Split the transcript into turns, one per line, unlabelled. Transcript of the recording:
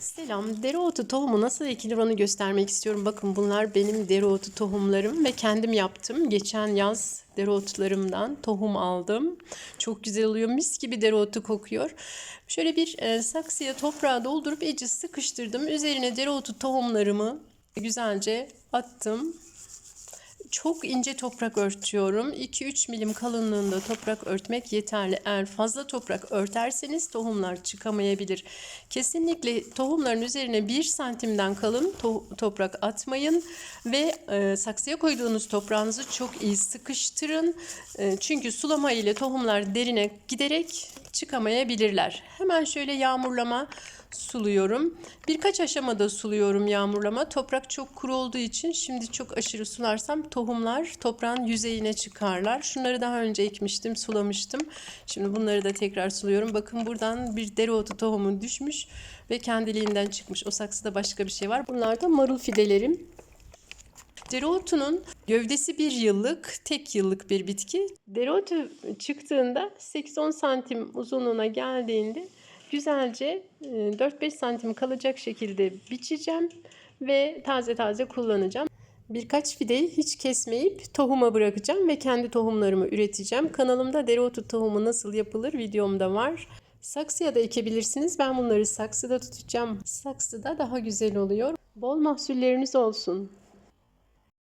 Selam. Dereotu tohumu nasıl ekilir onu göstermek istiyorum. Bakın bunlar benim dereotu tohumlarım ve kendim yaptım. Geçen yaz dereotlarımdan tohum aldım. Çok güzel oluyor. Mis gibi dereotu kokuyor. Şöyle bir e, saksıya toprağı doldurup eci sıkıştırdım. Üzerine dereotu tohumlarımı güzelce attım. Çok ince toprak örtüyorum. 2-3 milim kalınlığında toprak örtmek yeterli. Eğer fazla toprak örterseniz tohumlar çıkamayabilir. Kesinlikle tohumların üzerine 1 santimden kalın to- toprak atmayın ve e, saksıya koyduğunuz toprağınızı çok iyi sıkıştırın. E, çünkü sulama ile tohumlar derine giderek çıkamayabilirler. Hemen şöyle yağmurlama suluyorum. Birkaç aşamada suluyorum yağmurlama. Toprak çok kuru olduğu için şimdi çok aşırı sularsam tohumlar toprağın yüzeyine çıkarlar. Şunları daha önce ekmiştim, sulamıştım. Şimdi bunları da tekrar suluyorum. Bakın buradan bir dereotu tohumu düşmüş ve kendiliğinden çıkmış. O saksıda başka bir şey var. Bunlar da marul fidelerim. Dereotunun gövdesi bir yıllık, tek yıllık bir bitki. Dereotu çıktığında 8-10 santim uzunluğuna geldiğinde güzelce e, 4-5 santim kalacak şekilde biçeceğim ve taze taze kullanacağım. Birkaç fideyi hiç kesmeyip tohuma bırakacağım ve kendi tohumlarımı üreteceğim. Kanalımda dereotu tohumu nasıl yapılır videomda var. Saksıya da ekebilirsiniz. Ben bunları saksıda tutacağım. Saksıda daha güzel oluyor. Bol mahsulleriniz olsun.